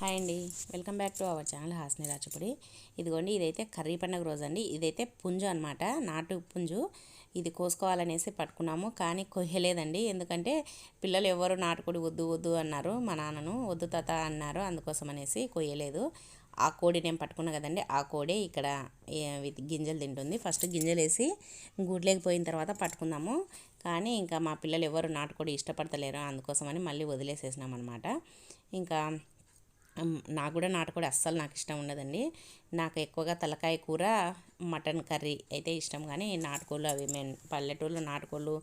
Hi అండి. Welcome back to our channel Hasni Rachapudi. ఇదిగోండి ఇదైతే కర్రీ పండుగ రోజు అండి ఇదైతే పుంజు అనమాట నాటు పుంజు. ఇది కోసుకోవాలనేసి పట్టుకున్నాము కానీ కొయ్యలేదండి. ఎందుకంటే పిల్లలు ఎవరు నాటుకోడి వద్దు వద్దు అన్నారు. మా నాన్నను వద్దు తాత అన్నారు అందుకోసం అనేసి కొయ్యలేదు. ఆ కోడి నేను పట్టుకున్నా కదండి ఆ కోడి ఇక్కడ గింజలు తింటుంది. ఫస్ట్ గింజలు వేసి గుడ్లేకి పోయిన తర్వాత పట్టుకుందాము. కానీ ఇంకా మా పిల్లలు ఎవరు నాటుకోడి ఇష్టపడతలేరు అందుకోసమని మళ్ళీ వదిలేసేసినాం అనమాట ఇంకా నాకు కూడా నాటుకోడి అస్సలు నాకు ఇష్టం ఉండదండి. నాకు ఎక్కువగా తలకాయ కూర మటన్ కర్రీ అయితే ఇష్టం. కానీ నాటుకోళ్ళు అవి మేము పల్లెటూళ్ళు నాటుకోళ్ళు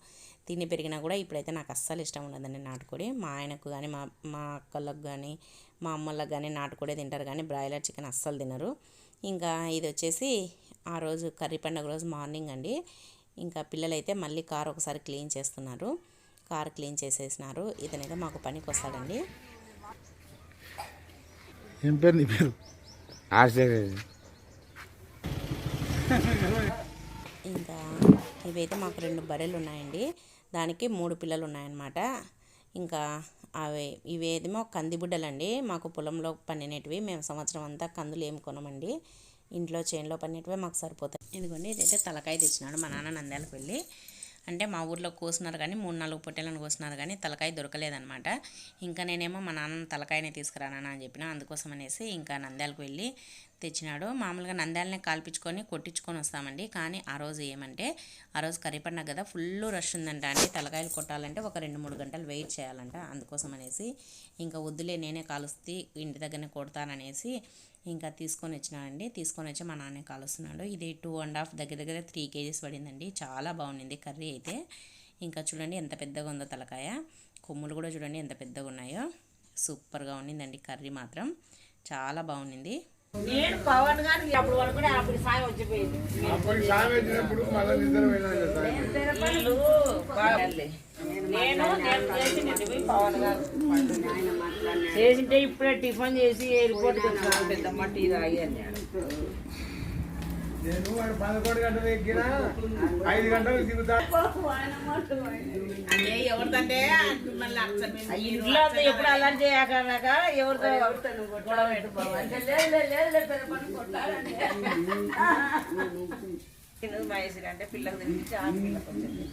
తిని పెరిగినా కూడా ఇప్పుడైతే నాకు అస్సలు ఇష్టం ఉండదండి నాటుకోడి మా ఆయనకు కానీ మా మా అక్కలకు కానీ మా అమ్మలకు కానీ నాటుకోడే తింటారు. కానీ బ్రాయిలర్ చికెన్ అస్సలు తినరు. ఇంకా ఇది వచ్చేసి ఆ రోజు కర్రీ పండుగ రోజు మార్నింగ్ అండి. ఇంకా పిల్లలైతే మళ్ళీ కార్ ఒకసారి క్లీన్ చేస్తున్నారు. Car clean చేసేసినారు. ఇతనైతే మాకు పనికి వస్తాడండి. ఏం పేరు నీ పేరు? ఆశ్చర్య. ఇంకా ఇవైతే మాకు రెండు బర్రెలు ఉన్నాయండి. దానికి మూడు పిల్లలు ఉన్నాయన్నమాట. ఇంకా అవి ఇవేదేమో కందిబుడ్డలండి మాకు పొలంలో పండినటివి మేము సంవత్సరం అంతా కందులు ఏమి కొనమండి. ఇంట్లో చేనులో పండినటివే మాకు సరిపోతాయి. ఇదిగోండి ఇదైతే తలకాయ తెచ్చినాడు మా నాన్న నంద్యాలకు వెళ్ళి. అంటే మా ఊర్లో కోసినారు కానీ మూడు నాలుగు పొట్టెలను కోసినారు కానీ తలకాయ దొరకలేదనమాట ఇంకా నేనేమో మా నాన్న తలకాయనే తీసుకురానా అని చెప్పిన. అందుకోసం అనేసి ఇంకా నంద్యాలకు వెళ్ళి తెచ్చినాడు. మామూలుగా నంద్యాలనే కాల్పించుకొని కొట్టించుకొని వస్తామండి. కానీ ఆ రోజు ఏమంటే ఆ రోజు కర్రీ పండగ కదా ఫుల్ రష్ ఉందంట అండి. తలకాయలు కొట్టాలంటే ఒక రెండు మూడు గంటలు వెయిట్ చేయాలంట. అందుకోసం అనేసి ఇంకా వద్దులే నేనే కాలుస్తే ఇంటి దగ్గరనే కొడతాననేసి ఇంకా తీసుకొని వచ్చినానండి. తీసుకొని వచ్చి మా నాన్నే కాలుస్తున్నాడు. ఇది టూ అండ్ హాఫ్ దగ్గర దగ్గర త్రీ కేజీస్ పడిందండి. చాలా బాగుండింది కర్రీ అయితే. ఇంకా చూడండి ఎంత పెద్దగా ఉందో తలకాయ. కొమ్ములు కూడా చూడండి ఎంత పెద్దగా ఉన్నాయో. సూపర్గా ఉండిందండి కర్రీ మాత్రం. చాలా బాగుండింది. నేను పవన్ గారికి అప్పుడు వరకు అప్పుడు సాయం వచ్చిపోయింది. నేను నేను పవన్ గారు చేసింటే ఇప్పుడే టిఫిన్ చేసి ఎయిర్పోర్ట్ పెద్దమ్మ టీ తాగి అన్నాడు. నేను వాడు పదకొండు గంటలు ఎక్కినా ఐదు గంటలకు దిగుతా. ఇంట్లో ఎప్పుడు అలర్ట్ చేయకన్నాక ఎవరితో గొడవ పెట్టుకోవాలి. మహేశ్వరి అంటే పిల్లలు తినిపించి ఆ పిల్లకు వచ్చింది.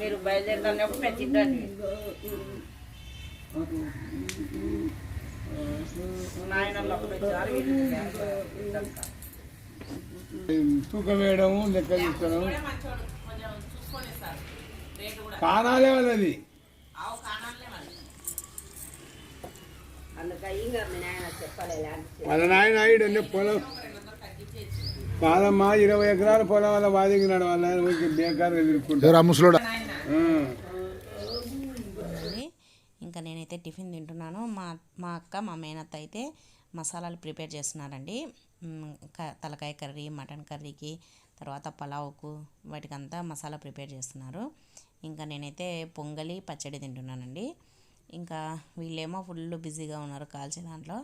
మీరు బయలుదేరుతున్నప్పుడు నేను తింటాను నాయనల్లో ఒకటి వచ్చారు వీళ్ళు ఇద్దరు. తూకం వేయడము లెక్క తీసుకోవడం కానాలే వాళ్ళది వాళ్ళ నాయన ఆయుడు అన్నీ పొలం కాదమ్మా ఇరవై ఎకరాల పొలం వల్ల వాదింగినాడు వాళ్ళ ఉంది. ఇంకా నేనైతే టిఫిన్ తింటున్నాను. మా మా అక్క మా మేనత్త అయితే మసాలాలు ప్రిపేర్ చేస్తున్నారండి. తలకాయ కర్రీ మటన్ కర్రీకి తర్వాత పలావుకు వాటికంతా మసాలా ప్రిపేర్ చేస్తున్నారు. ఇంకా నేనైతే పొంగలి పచ్చడి తింటున్నానండి. ఇంకా వీళ్ళేమో ఫుల్ బిజీగా ఉన్నారు కాల్చే దాంట్లో.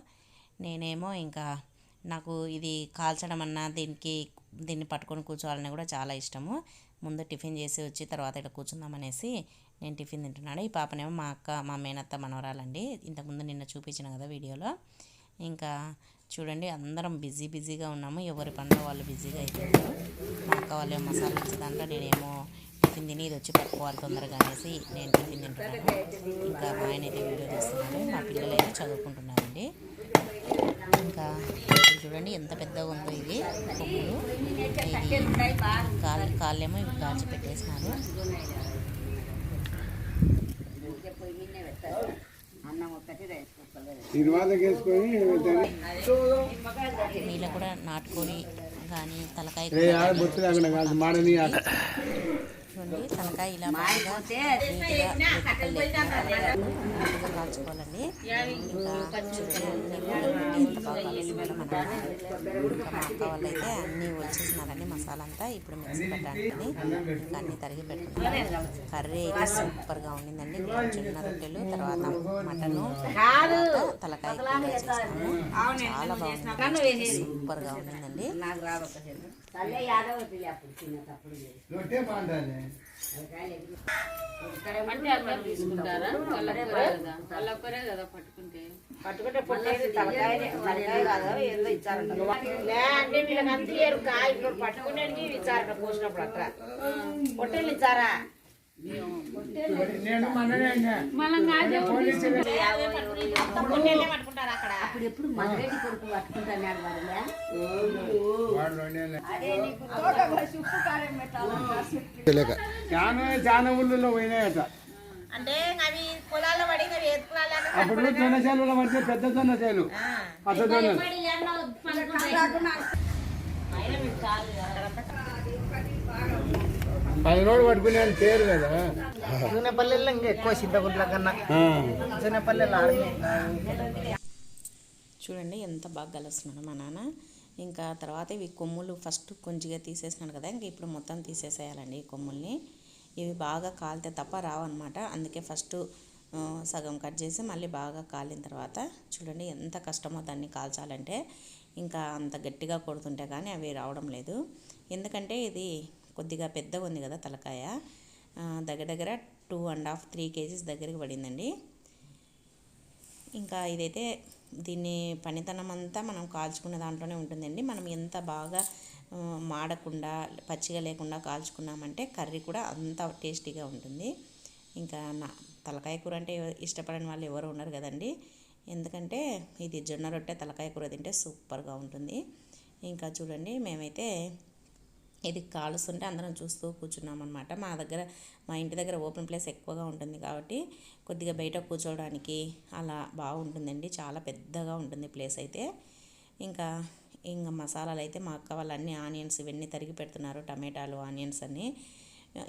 నేనేమో ఇంకా నాకు ఇది కాల్చడం అన్నా దీనికి దీన్ని పట్టుకొని కూర్చోవాలని కూడా చాలా ఇష్టము. ముందు టిఫిన్ చేసి వచ్చి తర్వాత ఇక్కడ కూర్చుందామనేసి నేను టిఫిన్ తింటున్నాను. ఈ పాపనేమో మా అక్క మా మేనత్త మనవరాలండి. ఇంతకుముందు నిన్న చూపించిన కదా వీడియోలో. ఇంకా చూడండి అందరం బిజీ బిజీగా ఉన్నాము. ఎవరి పనిలో వాళ్ళు బిజీగా అయిపోయారు. మా అక్క వాళ్ళు ఏమో మసాలా ఇచ్చే దాంట్లో నేనేమో టిఫిన్ తిని ఇది వచ్చి పట్టుకోవాలి తొందరగా అనేసి నేను టిఫిన్ తింటున్నాను. ఇంకా మా ఆయన అయితే వీడియో తీస్తున్నాడు. మా పిల్లలు అయితే చదువుకుంటున్నారండి. ఇంకా చూడండి ఎంత పెద్దగా ఉందో ఇది. కొమ్ములు ఇది కాళ్ళు కాళ్ళేమో ఇవి కాల్చి పెట్టేసినారు. వీళ్ళ కూడా నాటుకోడి కానీ తలకాయ చూడండి తలకాయ ఇలా బాగా నీట్గా కాల్చుకోవాలండి. ఇంకా చూడండి అన్ని ఎంత బాగా కాలుస్తున్నారో మన ఇంకా మా అక్క వాళ్ళు అయితే అన్నీ వచ్చేసినారండి మసాలా అంతా ఇప్పుడు మిక్సీ పెట్టడానికి. ఇంకా అన్ని తరిగి పెట్టుకున్నారు కర్రీ అయితే సూపర్గా ఉండిందండి. చిన్న రొట్టెలు తర్వాత మటను తలకాయ చాలా బాగుంది. సూపర్గా ఉండిందండి. నాకు రాదు ఒక చెల్లి. రొట్టె బాగుంటుంది అంటే అందరు తీసుకుంటారా? వాళ్ళొక్కరే కదా. పట్టుకుంటే. పట్టుకుంటే పుట్టేది తలకాయ కాదు? ఏందో ఇచ్చారంట. లే అంటే వీళ్ళకి అంత ఇయ్యరు కాయ ఇప్పుడు పట్టుకునేది ఇచ్చారంట పోసినప్పుడు అట్లా. పొట్టేళ్ళు ఇచ్చారా? నేను మననే అన్నా. పొట్టేళ్ళే పట్టుకుంటారు అక్కడ అప్పుడు ఎప్పుడు మగరెడ్డి కొడుకు పట్టుకుంటున్నాడు చాలా చాలా ఊళ్ళో పోయినాయట అంటే అవి పొలాల్లో పడి అప్పుడు జొన్న చేలు పడితే పెద్ద జొన్న చేలు. పచ్చ జొన్న. పది రోజులు పట్టుకునే పేరు కదా. పల్లెల్లో ఇంకా ఎక్కువ చింతగుంట్ల కన్నా. చిన్నపల్లెలు ఆడమే. చూడండి ఎంత బాగా కలుస్తున్నాడు మా నాన్న. ఇంకా తర్వాత ఇవి కొమ్ములు ఫస్ట్ కొంచెంగా తీసేసినాడు కదా ఇంక ఇప్పుడు మొత్తం తీసేసేయాలండి ఈ కొమ్ముల్ని. ఇవి బాగా కాలితే తప్ప రావన్నమాట. అందుకే ఫస్ట్ సగం కట్ చేసి మళ్ళీ బాగా కాలిన తర్వాత చూడండి ఎంత కష్టమో దాన్ని కాల్చాలంటే. ఇంకా అంత గట్టిగా కొడుతుంటే కానీ అవి రావడం లేదు. ఎందుకంటే ఇది కొద్దిగా పెద్దగా ఉంది కదా తలకాయ. దగ్గర దగ్గర two and half three kgs దగ్గరికి పడిందండి. ఇంకా ఇదైతే దీన్ని పనితనం అంతా మనం కాల్చుకున్న దాంట్లోనే ఉంటుందండి. మనం ఎంత బాగా మాడకుండా పచ్చిగా లేకుండా కాల్చుకున్నామంటే కర్రీ కూడా అంత టేస్టీగా ఉంటుంది. ఇంకా నా తలకాయ కూర అంటే ఇష్టపడని వాళ్ళు ఎవరు ఉండరు కదండి. ఎందుకంటే ఇది జొన్న రొట్టె తలకాయ కూర తింటే సూపర్గా ఉంటుంది. ఇంకా చూడండి మేమైతే ఇది కాలుస్తుంటే అందరం చూస్తూ కూర్చున్నాం అనమాట మా దగ్గర మా ఇంటి దగ్గర ఓపెన్ ప్లేస్ ఎక్కువగా ఉంటుంది కాబట్టి కొద్దిగా బయట కూర్చోవడానికి అలా బాగుంటుందండి. చాలా పెద్దగా ఉంటుంది ప్లేస్ అయితే. ఇంకా ఇంకా మసాలాలు అయితే మా అక్క వాళ్ళు అన్ని ఆనియన్స్ ఇవన్నీ తరిగి పెడుతున్నారు టమాటాలు ఆనియన్స్ అన్నీ.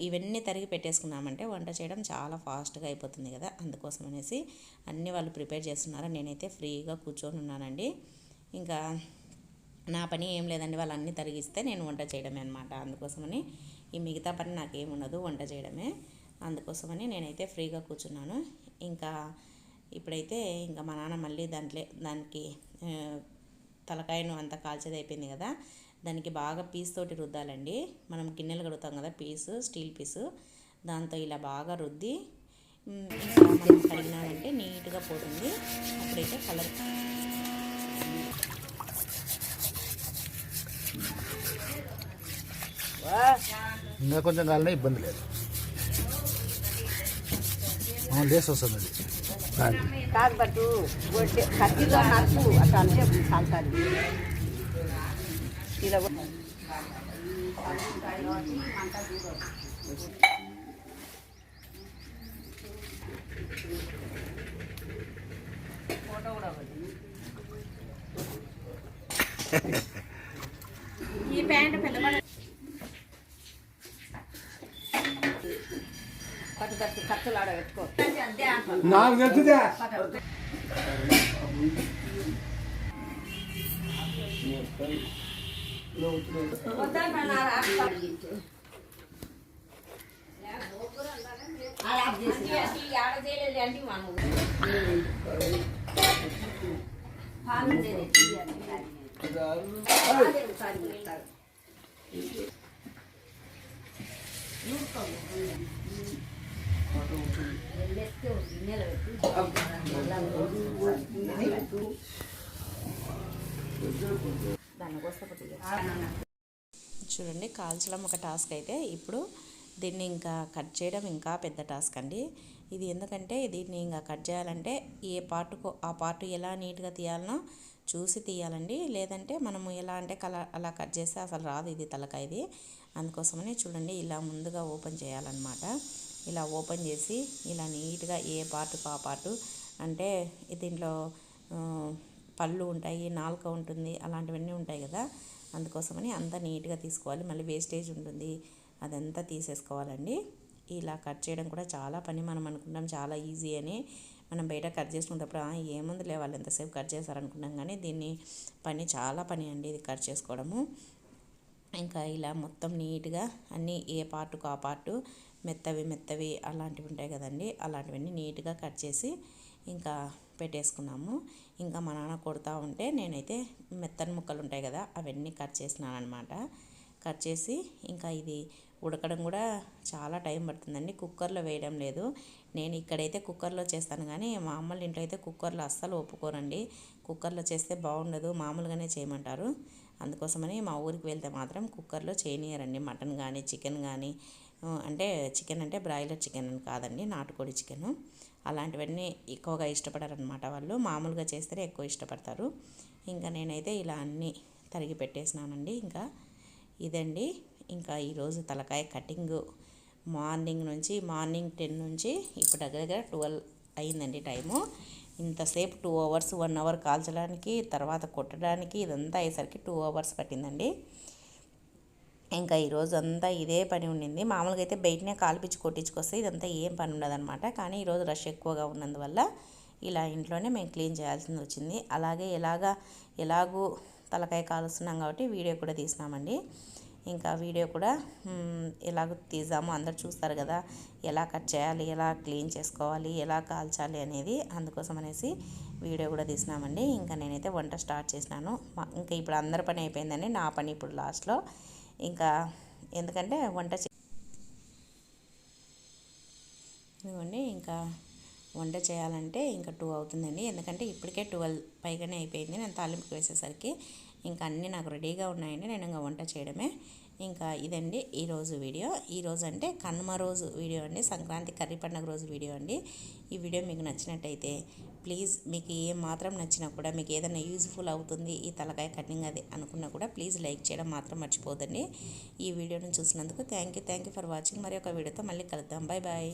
ఇవన్నీ తరిగి పెట్టేసుకున్నామంటే వంట చేయడం చాలా ఫాస్ట్గా అయిపోతుంది కదా. అందుకోసం అనేసి అన్నీ వాళ్ళు ప్రిపేర్ చేస్తున్నారు నేనైతే ఫ్రీగా కూర్చొని ఉన్నానండి. ఇంకా నా పని ఏం లేదండి వాళ్ళు అన్నీ తరిగిస్తే నేను వంట చేయడమే అనమాట అందుకోసమని ఈ మిగతా పని నాకేం ఉండదు వంట చేయడమే. అందుకోసమని నేనైతే ఫ్రీగా కూర్చున్నాను. ఇంకా ఇప్పుడైతే ఇంకా మా నాన్న మళ్ళీ దాంట్లో దానికి తలకాయను అంతా కాల్చేది అయిపోయింది కదా దానికి బాగా పీస్ తోటి రుద్దాలండి. మనం గిన్నెలు కడుగుతాం కదా పీసు స్టీల్ పీసు. దాంతో ఇలా బాగా రుద్ది ఇంకా మనం కడిగినామంటే నీట్గా పోతుంది. అప్పుడైతే కలర్ ఇంకా కొంచెం కాలనే ఇబ్బంది లేదు ఆ, లేస్ వస్తుంది అది దాని కాదు పట్టు గొడ్డె కత్తితో నరుకు అట్లా అంటే కాలుతుంది ఇలా ఈ ప్యాంట్ పెద్ద పట్టు పట్టు కత్తులు ఆడ పెట్టుకో నాకు తెలుసుదే ఆడ చేయలేదు అంటే మనం చూడండి కాల్చడం ఒక టాస్క్ అయితే. ఇప్పుడు దీన్ని ఇంకా కట్ చేయడం ఇంకా పెద్ద టాస్క్ అండి. ఇది ఎందుకంటే దీన్ని ఇంకా కట్ చేయాలంటే ఏ పార్టుకు ఆ పార్ట్ ఎలా నీట్గా తీయాలనో చూసి తీయాలండి. లేదంటే మనము ఎలా అంటే కలర్ అలా కట్ చేస్తే అసలు రాదు ఇది తలకాయది. అందుకోసమని చూడండి ఇలా ముందుగా ఓపెన్ చేయాలన్నమాట. ఇలా ఓపెన్ చేసి ఇలా నీట్గా ఏ పార్టుకు ఆ పార్టు అంటే దీంట్లో పళ్ళు ఉంటాయి నాలుక ఉంటుంది అలాంటివన్నీ ఉంటాయి కదా. అందుకోసమని అంతా నీట్గా తీసుకోవాలి. మళ్ళీ వేస్టేజ్ ఉంటుంది. అదంతా తీసేసుకోవాలండి. ఇలా కట్ చేయడం కూడా చాలా పని మనం అనుకుంటాం చాలా ఈజీ అని మనం బయట కట్ చేసుకునేటప్పుడు ఏముంది ఏముందిలే వాళ్ళు ఎంతసేపు కట్ చేశారనుకున్నాం కానీ దీన్ని పని చాలా పని అండి ఇది కట్ చేసుకోవడము. ఇంకా ఇలా మొత్తం నీట్గా అన్నీ ఏ పార్టుకు ఆ పార్టు మెత్తవి మెత్తవి అలాంటివి ఉంటాయి కదండి. అలాంటివన్నీ నీట్గా కట్ చేసి ఇంకా పెట్టేసుకున్నాము. ఇంకా మా నాన్న కొడుతూ ఉంటే నేనైతే మెత్తని ముక్కలు ఉంటాయి కదా అవన్నీ కట్ చేసినాను అనమాట కట్ చేసి ఇంకా ఇది ఉడకడం కూడా చాలా టైం పడుతుందండి. కుక్కర్లో వేయడం లేదు. నేను ఇక్కడైతే కుక్కర్లో చేస్తాను కానీ మా అమ్మల ఇంట్లో అయితే కుక్కర్లో అస్సలు ఒప్పుకోరండి. కుక్కర్లో చేస్తే బాగుండదు మామూలుగానే చేయమంటారు. అందుకోసమని మా ఊరికి వెళ్తే మాత్రం కుక్కర్లో చేయనియరండి. మటన్ కానీ చికెన్ కానీ అంటే చికెన్ అంటే బ్రాయిలర్ చికెన్ అని కాదండి నాటుకోడి చికెన్. అలాంటివన్నీ ఎక్కువగా ఇష్టపడారనమాట వాళ్ళు. మామూలుగా చేస్తేనే ఎక్కువ ఇష్టపడతారు. ఇంకా నేనైతే ఇలా అన్నీ తరిగి పెట్టేసినానండి. ఇంకా ఇదండి. ఇంకా ఈరోజు తలకాయ కటింగ్. మార్నింగ్ నుంచి మార్నింగ్ టెన్ నుంచి ఇప్పుడు దగ్గర దగ్గర ట్వెల్వ్ అయిందండి టైము. ఇంతసేపు టూ అవర్స్ వన్ అవర్ కాల్చడానికి తర్వాత కొట్టడానికి ఇదంతా అయ్యేసరికి టూ అవర్స్ పట్టిందండి. ఇంకా ఈరోజు అంతా ఇదే పని ఉండింది. మామూలుగా అయితే బయటనే కాల్పించి కొట్టించుకొస్తే ఇదంతా ఏం పని ఉండదన్నమాట. కానీ ఈరోజు రష్ ఎక్కువగా ఉన్నందువల్ల ఇలా ఇంట్లోనే మేము క్లీన్ చేయాల్సింది వచ్చింది. అలాగే ఎలాగా ఎలాగూ తలకాయ కాలుస్తున్నాం కాబట్టి వీడియో కూడా తీసినామండి. ఇంకా వీడియో కూడా ఎలాగో తీసాము అందరు చూస్తారు కదా ఎలా కట్ చేయాలి ఎలా క్లీన్ చేసుకోవాలి ఎలా కాల్చాలి అనేది. అందుకోసం అనేసి వీడియో కూడా తీసినామండి. ఇంకా నేనైతే వంట స్టార్ట్ చేసినాను. ఇంకా ఇప్పుడు అందరి పని అయిపోయిందండి. నా పని ఇప్పుడు లాస్ట్లో. ఇంకా ఎందుకంటే వంట చే- ఇదిగోండి ఇంకా వంట చేయాలంటే ఇంకా టూ అవుతుందండి. ఎందుకంటే ఇప్పటికే ట్వెల్వ్ పైగానే అయిపోయింది. నేను తాలింపుకి వేసేసరికి ఇంకా అన్నీ నాకు రెడీగా ఉన్నాయండి. నేను ఇంకా వంట చేయడమే. ఇంకా ఇదండి ఈరోజు వీడియో. ఈరోజు అంటే కనుమ రోజు వీడియో అండి. సంక్రాంతి కర్రీ పండుగ రోజు వీడియో అండి. ఈ వీడియో మీకు నచ్చినట్టయితే ప్లీజ్ మీకు ఏ మాత్రం నచ్చినా కూడా మీకు ఏదైనా యూజ్ఫుల్ అవుతుంది ఈ తలకాయ కటింగ్ అది అనుకున్నా కూడా ప్లీజ్ లైక్ చేయడం మాత్రం మర్చిపోదండి ఈ వీడియోను చూసినందుకు thank you thank you for watching. మరి ఒక వీడియోతో మళ్ళీ కలుద్దాం. Bye bye